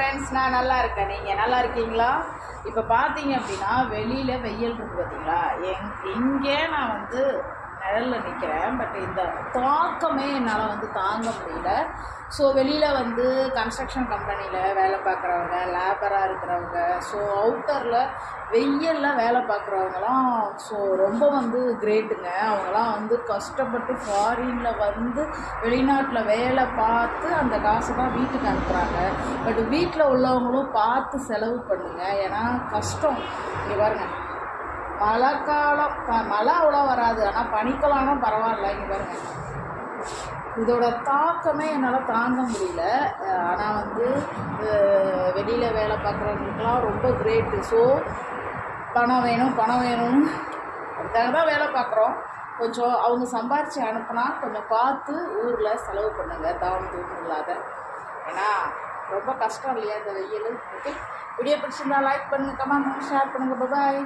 Friends நான் நல்லா இருக்கேன். நீங்கள் நல்லா இருக்கீங்களா? இப்போ பார்த்தீங்க அப்படின்னா வெளியில் வெயில் இருக்கு பார்த்தீங்களா எங் இங்கே நான் வந்து நிழலில் நிற்கிறேன் பட் இந்த தாக்கமே என்னால் வந்து தாங்க முடியல. ஸோ வெளியில் வந்து கன்ஸ்ட்ரக்ஷன் கம்பெனியில் வேலை பார்க்குறவங்க லேபராக இருக்கிறவங்க ஸோ அவுட்டரில் வெயிலில் வேலை பார்க்குறவங்களாம் ஸோ ரொம்ப வந்து கிரேட்டுங்க அவங்களாம் வந்து கஷ்டப்பட்டு ஃபாரினில் வந்து வெளிநாட்டில் வேலை பார்த்து அந்த காசை தான் வீட்டுக்கு அனுப்புகிறாங்க பட் வீட்டில் உள்ளவங்களும் பார்த்து செலவு பண்ணுங்கள் ஏன்னா கஷ்டம். இங்கே பாருங்கள் மழை காலம் ப மழை அவ்வளோ வராது. ஆனால் பனிக்கலாம்னா பரவாயில்ல இங்கே பாருங்கள் இதோட தாக்கமே என்னால் தாங்க முடியல. ஆனால் வந்து வெளியில் வேலை பார்க்குறவங்களுக்குலாம் ரொம்ப கிரேட்டு ஸோ பணம் வேணும் பணம் வேணும் அதுக்காக தான் வேலை பார்க்குறோம். கொஞ்சம் அவங்க சம்பாரித்து அனுப்புனா கொஞ்சம் பார்த்து ஊரில் செலவு பண்ணுங்கள் தாம் தூம் இல்லாத. ஏன்னா ரொம்ப கஷ்டம் இல்லையா இந்த வெயில். ஓகே வீடியோ பிடிச்சிருந்தா லைக் பண்ணுங்கள் கமெண்ட் ஷேர் பண்ணுங்க. பாய்